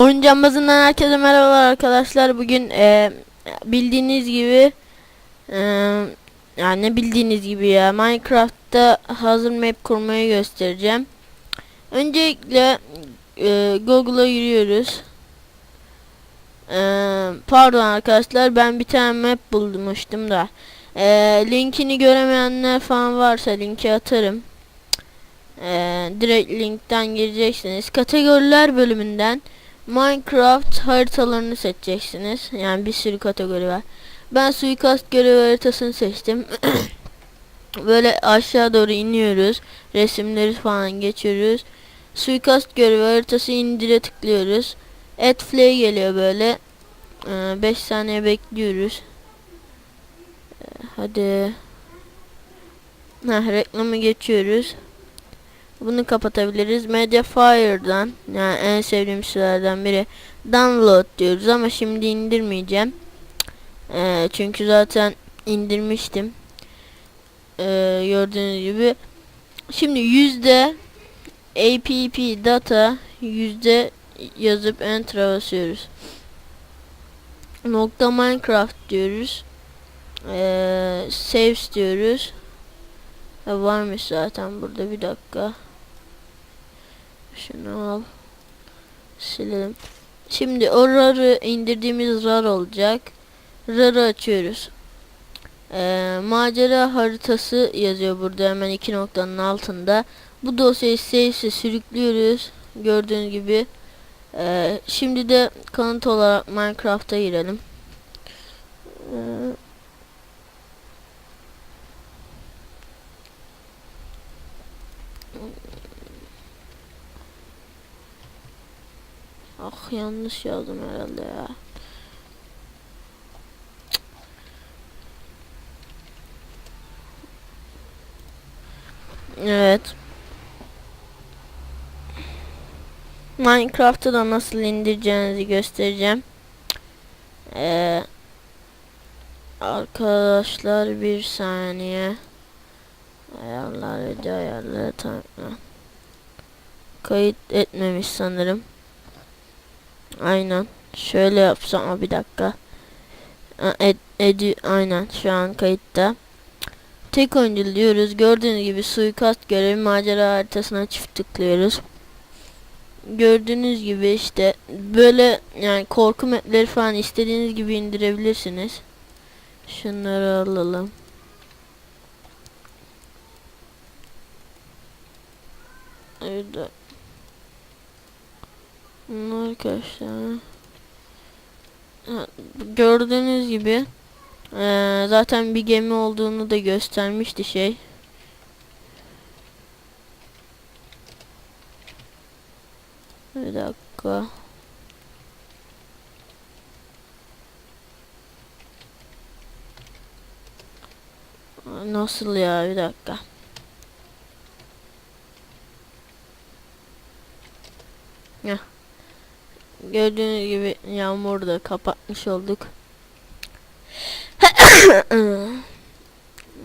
Oyun Cambazı'ndan herkese merhabalar arkadaşlar. Bugün e, bildiğiniz gibi e, yani bildiğiniz gibi ya Minecraft'ta hazır map kurmayı göstereceğim. Öncelikle e, Google'a giriyoruz. E, pardon arkadaşlar ben bir tane map bulmuştum da. E, linkini göremeyenler falan varsa linki atarım. E, direkt linkten gireceksiniz. Kategoriler bölümünden Minecraft haritalarını seçeceksiniz. Yani bir sürü kategori var. Ben suikast görev haritasını seçtim. Böyle aşağı doğru iniyoruz. Resimleri falan geçiyoruz. Suikast görevi haritası indire tıklıyoruz. Add play geliyor böyle. 5 saniye bekliyoruz. Ee, Hadi. Heh, reklamı geçiyoruz. Bunu kapatabiliriz. Mediafire'dan yani en sevdiğim şeylerden biri download diyoruz ama şimdi indirmeyeceğim. Ee, çünkü zaten indirmiştim. Ee, gördüğünüz gibi. Şimdi yüzde app data yüzde yazıp enter basıyoruz. Nokta Minecraft diyoruz. Ee, saves diyoruz. Varmış zaten burada bir dakika. Şunu al. Silelim. Şimdi o RAR'ı indirdiğimiz RAR olacak. RAR'ı açıyoruz. Ee, macera haritası yazıyor burada hemen iki noktanın altında. Bu dosyayı save'e sürüklüyoruz. Gördüğünüz gibi. Ee, şimdi de kanıt olarak Minecraft'a girelim. Ee, Ah yanlış yazdım herhalde ya. Evet. Minecraft'ı da nasıl indireceğinizi göstereceğim. Ee, arkadaşlar bir saniye. Ayarlar video ayarları tamam. Kayıt etmemiş sanırım. Aynen. Şöyle yapsam bir dakika. Ed, edi, aynen şu an kayıtta. Tek oyuncu diyoruz. Gördüğünüz gibi suikast görevi macera haritasına çift tıklıyoruz. Gördüğünüz gibi işte böyle yani korku mapleri falan istediğiniz gibi indirebilirsiniz. Şunları alalım. Evet. Bunlar arkadaşlar. Gördüğünüz gibi eee, zaten bir gemi olduğunu da göstermişti şey. Bir dakika. Nasıl ya bir dakika. Heh. Gördüğünüz gibi yağmuru da kapatmış olduk.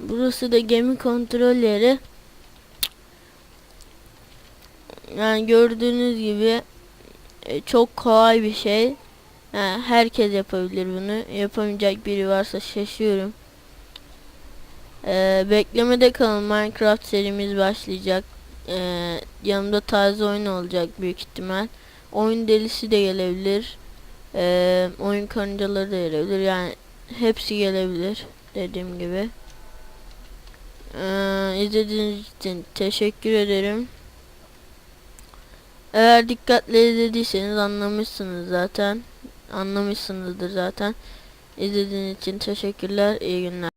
Burası da gemi kontrol yeri. Yani gördüğünüz gibi e, çok kolay bir şey. Yani herkes yapabilir bunu. Yapamayacak biri varsa şaşıyorum. Ee, beklemede kalın Minecraft serimiz başlayacak. Ee, yanımda taze oyun olacak büyük ihtimal. Oyun delisi de gelebilir. Ee, oyun karıncaları da gelebilir. Yani hepsi gelebilir dediğim gibi. Ee, izlediğiniz için teşekkür ederim. Eğer dikkatle izlediyseniz anlamışsınız zaten. Anlamışsınızdır zaten. İzlediğiniz için teşekkürler. İyi günler.